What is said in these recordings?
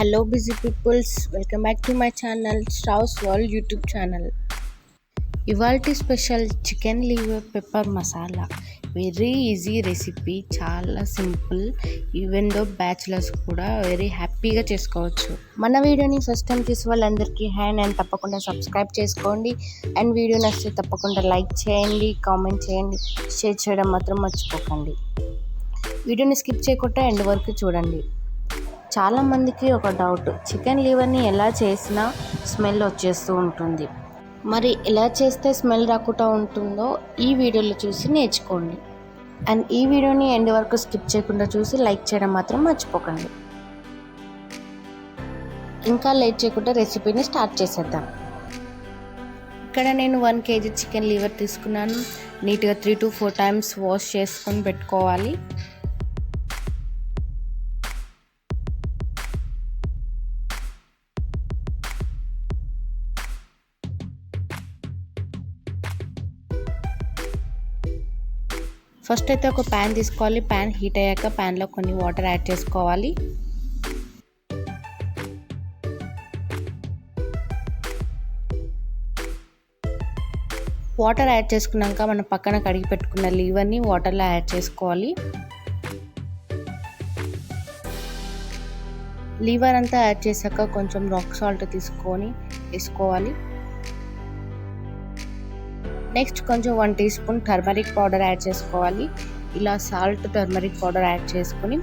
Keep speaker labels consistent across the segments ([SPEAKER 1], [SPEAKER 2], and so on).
[SPEAKER 1] Hello busy peoples welcome back to my channel Strauss world YouTube channel ఇవాల్టి special chicken liver pepper masala very easy recipe చాలా simple even though bachelors కూడా very హ్యాపీగా చేసుకోవచ్చు. మన వీడియోని first time చూసే వాళ్ళందరికీ హ్యాండ్ అండ్ తప్పకుండా సబ్స్క్రైబ్ చేసుకోండి. అండ్ వీడియో నచ్చితే తప్పకుండా లైక్ చేయండి కామెంట్ చేయండి షేర్ చేయడం మాత్రం మర్చిపోకండి. వీడియోని స్కిప్ చేయకుండా ఎండ్ వరకు చూడండి. చాలామందికి ఒక డౌట్ చికెన్ లివర్ని ఎలా చేసినా స్మెల్ వచ్చేస్తూ ఉంటుంది. మరి ఎలా చేస్తే స్మెల్ రాకుండా ఉంటుందో ఈ వీడియోలో చూసి నేర్చుకోండి. అండ్ ఈ వీడియోని ఎండ్ వరకు స్కిప్ చేయకుండా చూసి లైక్ చేయడం మాత్రం మర్చిపోకండి. ఇంకా లేట్ చేయకుండా రెసిపీని స్టార్ట్ చేసేద్దాం. ఇక్కడ నేను వన్ కేజీ చికెన్ లివర్ తీసుకున్నాను. నీట్గా three to four times wash చేసుకొని పెట్టుకోవాలి. ఫస్ట్ అయితే ఒక ప్యాన్ తీసుకోవాలి. ప్యాన్ హీట్ అయ్యాక ప్యాన్లో కొన్ని వాటర్ యాడ్ చేసుకోవాలి. వాటర్ యాడ్ చేసుకున్నాక మనం పక్కన కడిగి పెట్టుకున్న లీవర్ని వాటర్లో యాడ్ చేసుకోవాలి. లీవర్ అంతా యాడ్ చేశాక కొంచెం రాక్ సాల్ట్ తీసుకొని వేసుకోవాలి. నెక్స్ట్ కొంచెం one teaspoon turmeric powder add చేసుకోవాలి. ఇలా సాల్ట్ టర్మరిక్ పౌడర్ యాడ్ చేసుకొని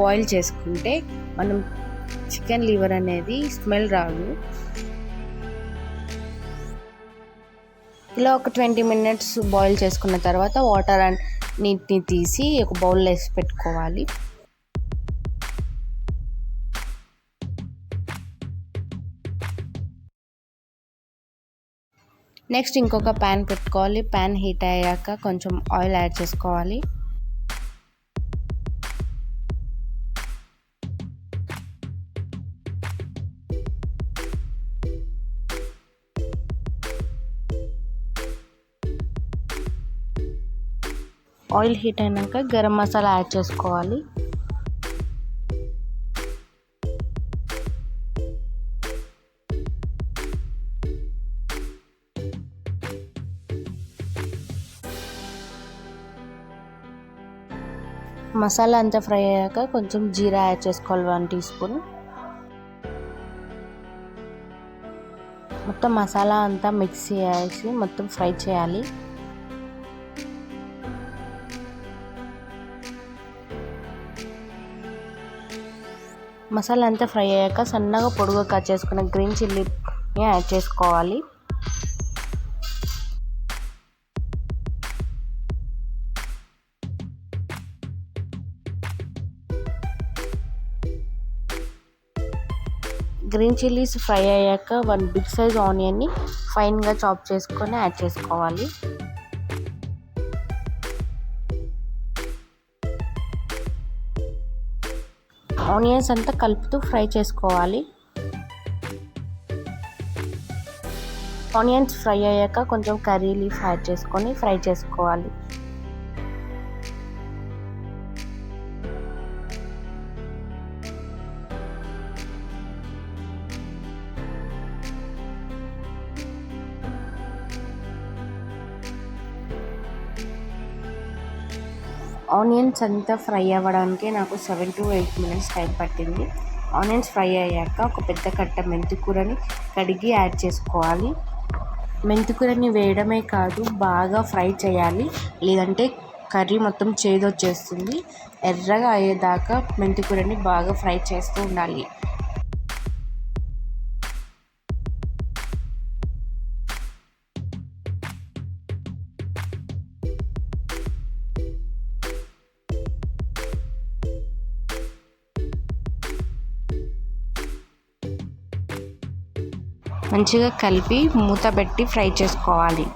[SPEAKER 1] బాయిల్ చేసుకుంటే మనం చికెన్ లివర్ అనేది స్మెల్ రాదు. ఇలా ఒక ట్వంటీ మినిట్స్ బాయిల్ చేసుకున్న తర్వాత వాటర్ అండ్ నీటిని తీసి ఒక బౌల్లో వేసి పెట్టుకోవాలి. నెక్స్ట్ ఇంకొక ప్యాన్ పెట్టుకోవాలి. ప్యాన్ హీట్ అయ్యాక కొంచెం ఆయిల్ యాడ్ చేసుకోవాలి. ఆయిల్ హీట్ అయినాక గరం మసాలా యాడ్ చేసుకోవాలి. మసాలా అంతా ఫ్రై అయ్యాక కొంచెం జీరా యాడ్ చేసుకోవాలి వన్ టీ స్పూన్. మొత్తం మసాలా అంతా మిక్స్ చేసి మొత్తం ఫ్రై చేయాలి. మసాలా అంతా ఫ్రై అయ్యాక సన్నగా పొడుగు కట్ చేసుకున్న గ్రీన్ చిల్లీని యాడ్ చేసుకోవాలి. గ్రీన్ చిల్లీస్ ఫ్రై అయ్యాక వన్ బిగ్ సైజ్ ఆనియన్ని ఫైన్గా చాప్ చేసుకొని యాడ్ చేసుకోవాలి. ఆనియన్స్ అంతా కలుపుతూ ఫ్రై చేసుకోవాలి. ఆనియన్స్ ఫ్రై అయ్యాక కొంచెం కర్రీ లీఫ్ యాడ్ చేసుకొని ఫ్రై చేసుకోవాలి. ఆనియన్స్ అంతా ఫ్రై అవ్వడానికి నాకు seven to eight minutes time పట్టింది. ఆనియన్స్ ఫ్రై అయ్యాక ఒక పెద్ద కట్ట మెంతికూరని కడిగి యాడ్ చేసుకోవాలి. మెంతికూరని వేయడమే కాదు బాగా ఫ్రై చేయాలి. లేదంటే కర్రీ మొత్తం చేదొచ్చేస్తుంది. ఎర్రగా అయ్యేదాకా మెంతికూరని బాగా ఫ్రై చేస్తూ ఉండాలి. మంచిగా కలిపి మూత పెట్టి ఫ్రై చేసుకోవాలి.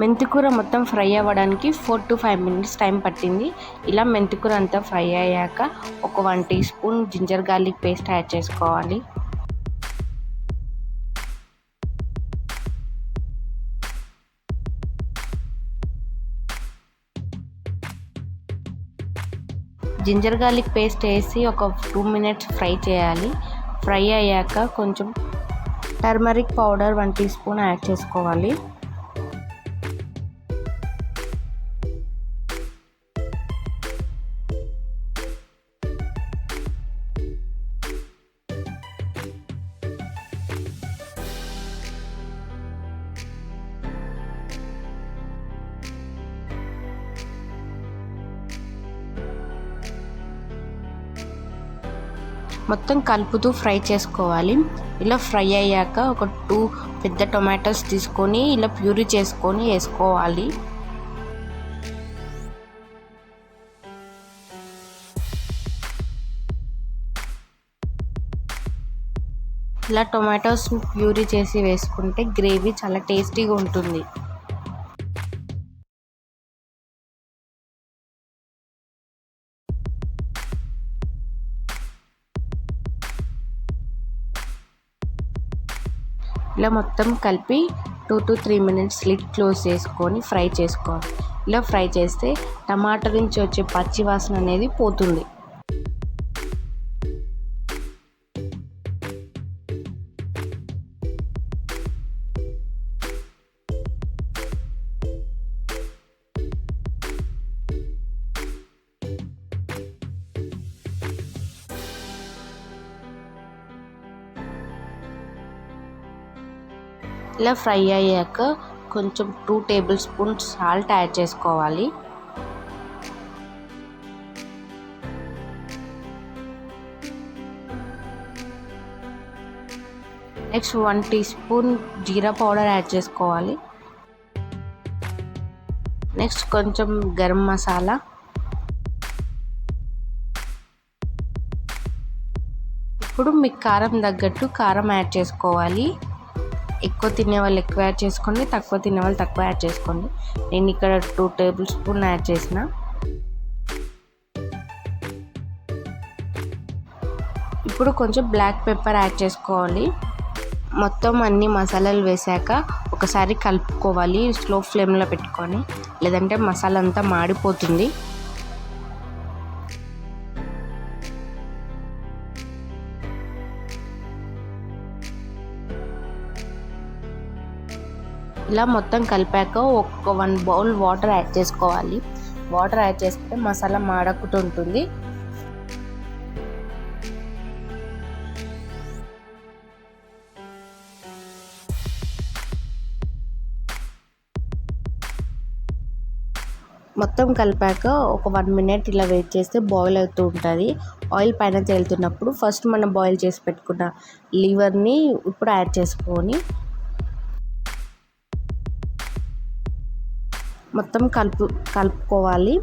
[SPEAKER 1] మెంతికూర మొత్తం ఫ్రై అవ్వడానికి four to five minutes time పట్టింది. ఇలా మెంతికూర అంతా ఫ్రై అయ్యాక ఒక one teaspoon ginger garlic paste add చేసుకోవాలి. జింజర్ గార్లిక్ పేస్ట్ వేసి ఒక టూ మినిట్స్ ఫ్రై చేయాలి. ఫ్రై అయ్యాక కొంచెం turmeric powder one teaspoon add చేసుకోవాలి. మొత్తం కలుపుతూ ఫ్రై చేసుకోవాలి. ఇలా ఫ్రై అయ్యాక ఒక టూ పెద్ద టొమాటోస్ తీసుకొని ఇలా ప్యూరీ చేసుకొని వేసుకోవాలి. ఇలా టొమాటోస్ ప్యూరీ చేసి వేసుకుంటే గ్రేవీ చాలా టేస్టీగా ఉంటుంది. ఇలా మొత్తం కలిపి two to three minutes lid close చేసుకొని ఫ్రై చేసుకోవాలి. ఇలా ఫ్రై చేస్తే టమాటా నుంచి వచ్చే పచ్చి వాసన అనేది పోతుంది. ఇలా ఫ్రై అయ్యాక కొంచెం two tablespoons salt add చేసుకోవాలి. నెక్స్ట్ వన్ టీ స్పూన్ జీరా పౌడర్ యాడ్ చేసుకోవాలి. నెక్స్ట్ కొంచెం గరం మసాలా. ఇప్పుడు మీకు కారం తగ్గట్టు కారం యాడ్ చేసుకోవాలి. ఎక్కువ తినే వాళ్ళు ఎక్కువ యాడ్ చేసుకోండి తక్కువ తినే వాళ్ళు తక్కువ యాడ్ చేసుకోండి. నేను ఇక్కడ టూ టేబుల్ స్పూన్ యాడ్ చేసిన. ఇప్పుడు కొంచెం బ్లాక్ పెప్పర్ యాడ్ చేసుకోవాలి. మొత్తం అన్ని మసాలాలు వేసాక ఒకసారి కలుపుకోవాలి స్లో ఫ్లేమ్లో పెట్టుకొని. లేదంటే మసాలా అంతా మాడిపోతుంది. ఇలా మొత్తం కలిపాక ఒక వన్ బౌల్ వాటర్ యాడ్ చేసుకోవాలి. వాటర్ యాడ్ చేస్తే మసాలా మాడకుంటుంటుంది మొత్తం కలిపాక ఒక వన్ మినిట్ ఇలా వెయిట్ చేస్తే బాయిల్ అవుతూ ఉంటుంది. ఆయిల్ పైన తేలుతున్నప్పుడు ఫస్ట్ మనం బాయిల్ చేసి పెట్టుకున్న లివర్ని ఇప్పుడు యాడ్ చేసుకొని మొత్తం కలుపు కలుపుకోవాలి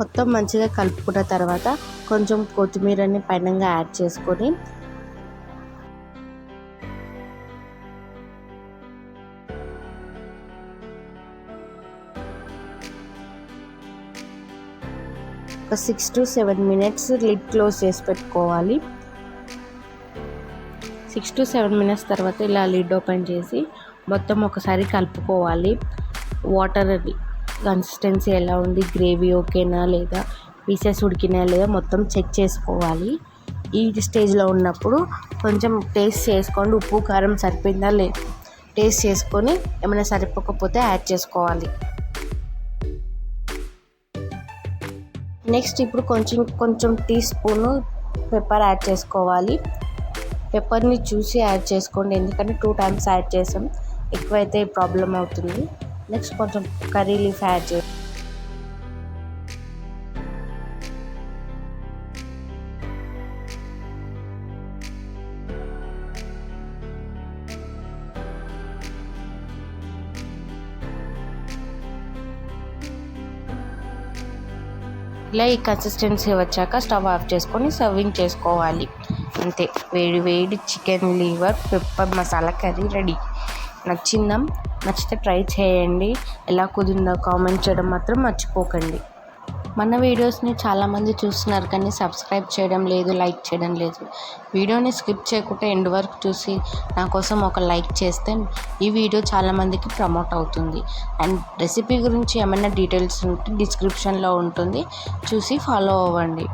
[SPEAKER 1] మొత్తం మంచిగా కలుపుకున్న తర్వాత కొంచెం కొత్తిమీరని పైనంగా యాడ్ చేసుకొని ఒక six to seven minutes lid close చేసి పెట్టుకోవాలి. సిక్స్ టు సెవెన్ మినిట్స్ తర్వాత ఇలా లిడ్ ఓపెన్ చేసి మొత్తం ఒకసారి కలుపుకోవాలి. వాటర్ కన్సిస్టెన్సీ ఎలా ఉంది? గ్రేవీ ఓకేనా లేదా? పీసెస్ ఉడికినా లేదా? మొత్తం చెక్ చేసుకోవాలి. ఈ స్టేజ్లో ఉన్నప్పుడు కొంచెం టేస్ట్ చేసుకోండి. ఉప్పు కారం సరిపోయిందా లే టేస్ట్ చేసుకొని ఏమైనా సరిపోకపోతే యాడ్ చేసుకోవాలి. నెక్స్ట్ ఇప్పుడు కొంచెం కొంచెం టీ స్పూను పెప్పర్ యాడ్ చేసుకోవాలి. పెప్పర్ని చూసి యాడ్ చేసుకోండి. ఎందుకంటే టూ టైమ్స్ యాడ్ చేసాం. ఎక్కువైతే ప్రాబ్లం అవుతుంది. నెక్స్ట్ కొంచెం కర్రీ లీఫ్ యాడ్ చేసి ఇలా ఈ కన్సిస్టెన్సీ వచ్చాక స్టవ్ ఆఫ్ చేసుకొని సర్వింగ్ చేసుకోవాలి. అంతే. వేడి వేడి chicken liver pepper masala curry ready. నచ్చిందా? నచ్చితే ట్రై చేయండి. ఎలా కుదిరిందో కామెంట్ చేయడం మాత్రం మర్చిపోకండి. మన వీడియోస్ని చాలామంది చూస్తున్నారు కానీ సబ్స్క్రైబ్ చేయడం లేదు లైక్ చేయడం లేదు. వీడియోని స్కిప్ చేయకుండా ఎండ్ వరకు చూసి నా కోసం ఒక లైక్ చేస్తే ఈ వీడియో చాలామందికి ప్రమోట్ అవుతుంది. అండ్ రెసిపీ గురించి ఏమైనా డీటెయిల్స్ ఉంటే డిస్క్రిప్షన్లో ఉంటుంది. చూసి ఫాలో అవ్వండి.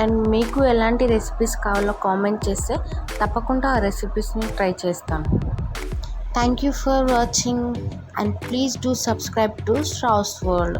[SPEAKER 1] అండ్ మీకు ఎలాంటి రెసిపీస్ కావాలో కామెంట్ చేస్తే తప్పకుండా ఆ రెసిపీస్ని ట్రై చేస్తాను. Thank you for watching and please do subscribe to Strauss World.